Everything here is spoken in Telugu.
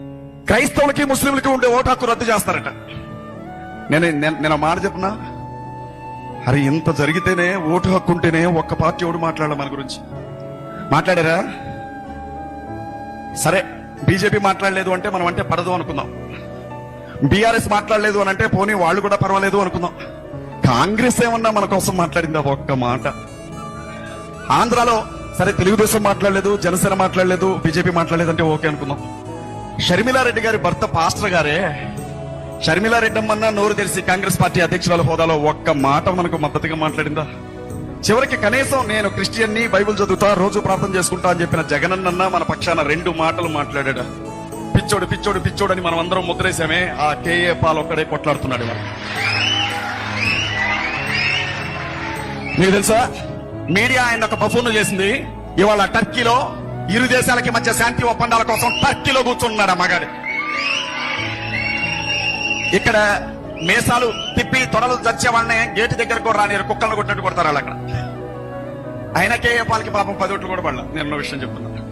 క్రైస్తవులకి ముస్లింలకి ఉండే ఓటు హక్కు రద్దు చేస్తారట. నేను నేను- మాట చెప్పనా? అరే ఇంత జరిగితేనే ఓటు హక్కు ఉంటేనే ఒక్క పార్టీ ఓడు మాట్లాడాలి మన గురించి. మాట్లాడారా? సరే బీజేపీ మాట్లాడలేదు అంటే మనం అంటే పడదు అనుకుందాం. బీఆర్ఎస్ మాట్లాడలేదు అని అంటే పోనీ వాళ్ళు కూడా పర్వాలేదు అనుకుందాం. కాంగ్రెస్ ఏమన్నా మన కోసం మాట్లాడిందా? ఒక్క మాట. ఆంధ్రాలో సరే తెలుగుదేశం మాట్లాడలేదు జనసేన మాట్లాడలేదు బీజేపీ మాట్లాడలేదు అంటే ఓకే అనుకుందాం. షర్మిలారెడ్డి గారి భర్త పాస్టర్ గారే. షర్మిలారెడ్డి అమ్మన్నా నోరు తెరిసి కాంగ్రెస్ పార్టీ అధ్యక్షురాల హోదాలో ఒక్క మాట మనకు మద్దతుగా మాట్లాడిందా? చివరికి కనీసం నేను క్రిస్టియన్ని బైబిల్ చదువుతా రోజు ప్రార్థన చేసుకుంటా అని చెప్పిన జగనన్న మన పక్షాన రెండు మాటలు మాట్లాడాడు. పిచ్చోడు పిచ్చోడు పిచ్చోడు అని మనం అందరం ముద్రేసామే ఆ కేఏ పాల్ ఒక్కడే కొట్లాడుతున్నాడు మీకు తెలుసా? మీడియా ఆయన ఒక బఫూన్ చేసింది. ఇవాళ టర్కీలో ఇరు దేశాలకి మధ్య శాంతి ఒప్పందాల కోసం టర్కీలో కూర్చున్నాడు ఆ మగాడు. ఇక్కడ మేసాలు తిప్పి తొడలు చచ్చే వాళ్ళని గేటు దగ్గరకు రాని కుక్కలను కొట్టినట్టు కొడతారు వాళ్ళు అక్కడ. ఆయనకే పాలకి పాపం పది ఓట్లు కూడా పడలేదు. నేను విషయం చెప్తున్నాను.